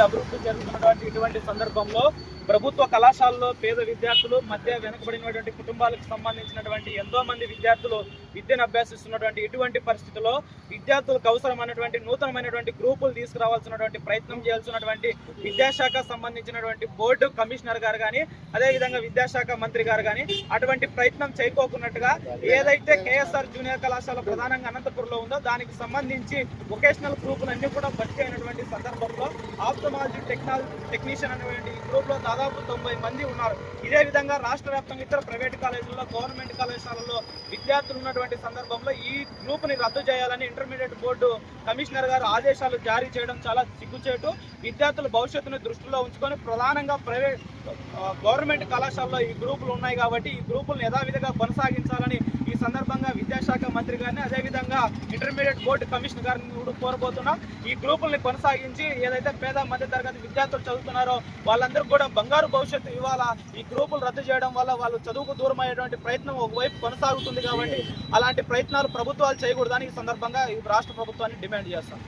అభివృద్ధి జరుగుతున్నటువంటి ఇటువంటి సందర్భంలో ప్రభుత్వ కళాశాలలో పేద విద్యార్థులు మధ్య వెనుకబడినటువంటి కుటుంబాలకు సంబంధించినటువంటి ఎంతో మంది విద్యార్థులు విద్యను అభ్యసిస్తున్నటువంటి ఇటువంటి పరిస్థితుల్లో విద్యార్థులకు అవసరమైనటువంటి నూతనమైనటువంటి గ్రూపులు తీసుకురావాల్సినటువంటి ప్రయత్నం చేయాల్సినటువంటి విద్యాశాఖ సంబంధించినటువంటి బోర్డు కమిషనర్ గారు కానీ అదేవిధంగా విద్యాశాఖ మంత్రి గారు కానీ అటువంటి ప్రయత్నం చేయకోకున్నట్టుగా ఏదైతే కేఎస్ఆర్ జూనియర్ కళాశాల ప్రధానంగా అనంతపురంలో ఉందో దానికి సంబంధించి వొకేషనల్ గ్రూపులు అన్ని కూడా భర్తీ అయినటువంటి సందర్భంలో ఆప్టమాలజీ టెక్నాలజీ టెక్నీషియన్ అనేటువంటి గ్రూప్లో గ్రూప్లో దాదాపు తొంభై మంది ఉన్నారు. ఇదే విధంగా రాష్ట్ర వ్యాప్తంగా ఇతర ప్రైవేట్ కాలేజీల్లో గవర్నమెంట్ కళాశాలలో విద్యార్థులు ఉన్నటువంటి సందర్భంలో ఈ గ్రూప్ని రద్దు చేయాలని ఇంటర్మీడియట్ బోర్డు కమిషనర్ గారు ఆదేశాలు జారీ చేయడం చాలా సిగ్గుచేటు. విద్యార్థుల భవిష్యత్తును దృష్టిలో ఉంచుకొని ప్రధానంగా ప్రైవేట్ గవర్నమెంట్ కళాశాలలో ఈ గ్రూపులు ఉన్నాయి కాబట్టి ఈ గ్రూపులను యథావిధిగా కొనసాగించాలి. మంత్రి గారిని అదేవిధంగా ఇంటర్మీడియట్ బోర్డు కమిషనర్ గారిని కూడా కోరబోతున్నాం. ఈ గ్రూపుల్ని కొనసాగించి ఏదైతే పేద మధ్య తరగతి విద్యార్థులు చదువుతున్నారో వాళ్ళందరూ కూడా బంగారు భవిష్యత్తు ఇవాళ ఈ గ్రూపులు రద్దు చేయడం వల్ల వాళ్ళు చదువుకు దూరం అయ్యేటువంటి ప్రయత్నం ఒకవైపు కొనసాగుతుంది కాబట్టి అలాంటి ప్రయత్నాలు ప్రభుత్వాలు చేయకూడదని ఈ సందర్భంగా ఈ రాష్ట్ర ప్రభుత్వాన్ని డిమాండ్ చేస్తాం.